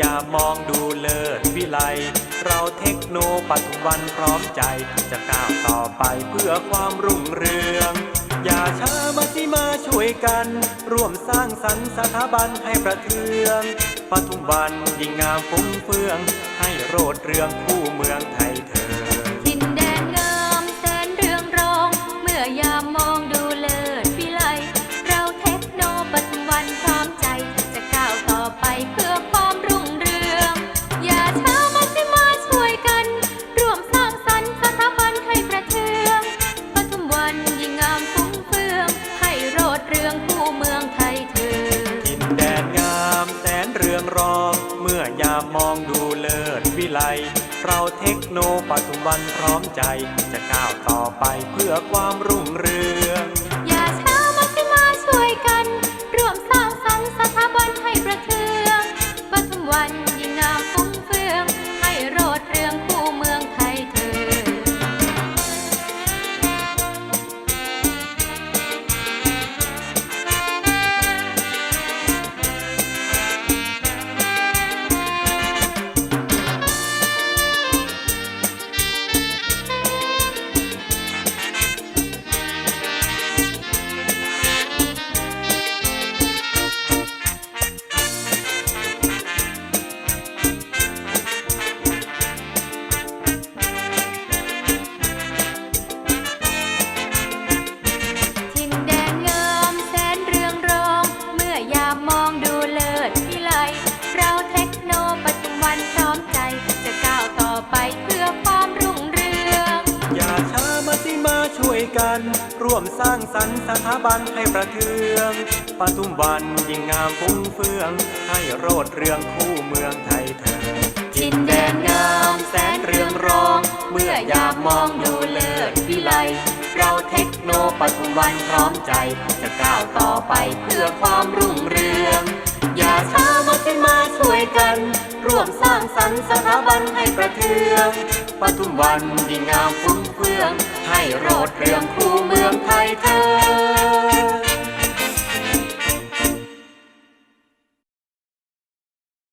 ยามองดูเลิศวิไล เราเทคโนปัจจุบันพร้อมใจ จะก้าวต่อไปเพื่อความรุ่งเรือง อย่าช้ามาที่มาช่วยกัน ร่วมสร้างสรรค์สถาบันให้ประเทืองปทุมวันยิ่งงามฟุ้งเฟือง ให้โรดเรืองคู่เมืองไทยเธอ มอยามมองดูเลิศวิไล เราเทคโนปัจจุบันพร้อมใจ จะก้าวต่อไปเพื่อความรุ่งเรืองอย่าช้ามาที่มาช่วยกัน ร่วมสร้างสรรค์สถาบันให้ประเทืองปทุมวันยิ่งงามฟุ้งเฟือง ให้โรดเรืองคู่เมือง ช่วยกัน ร่วมสร้างสรรค์สถาบันให้ประเทืองปทุมวันยิ่งงามฟุ้งเฟือง ให้โรดเรืองคู่เมืองไทยเธอทินแดนงามแสนเรืองรอง เมื่อยามมองดูเลิศวิไลเราเทคโนปัจจุบันพร้อมใจ จะก้าวต่อไปเพื่อความรุ่งเรือง อย่าช้ามาที่มาช่วยกัน ร่วมสร้างสรรค์สถาบันให้ประเทืองปทุมวันที่งงามฟุ้งเฟือง ให้โรดเรืองคู่เมืองไทยเธอ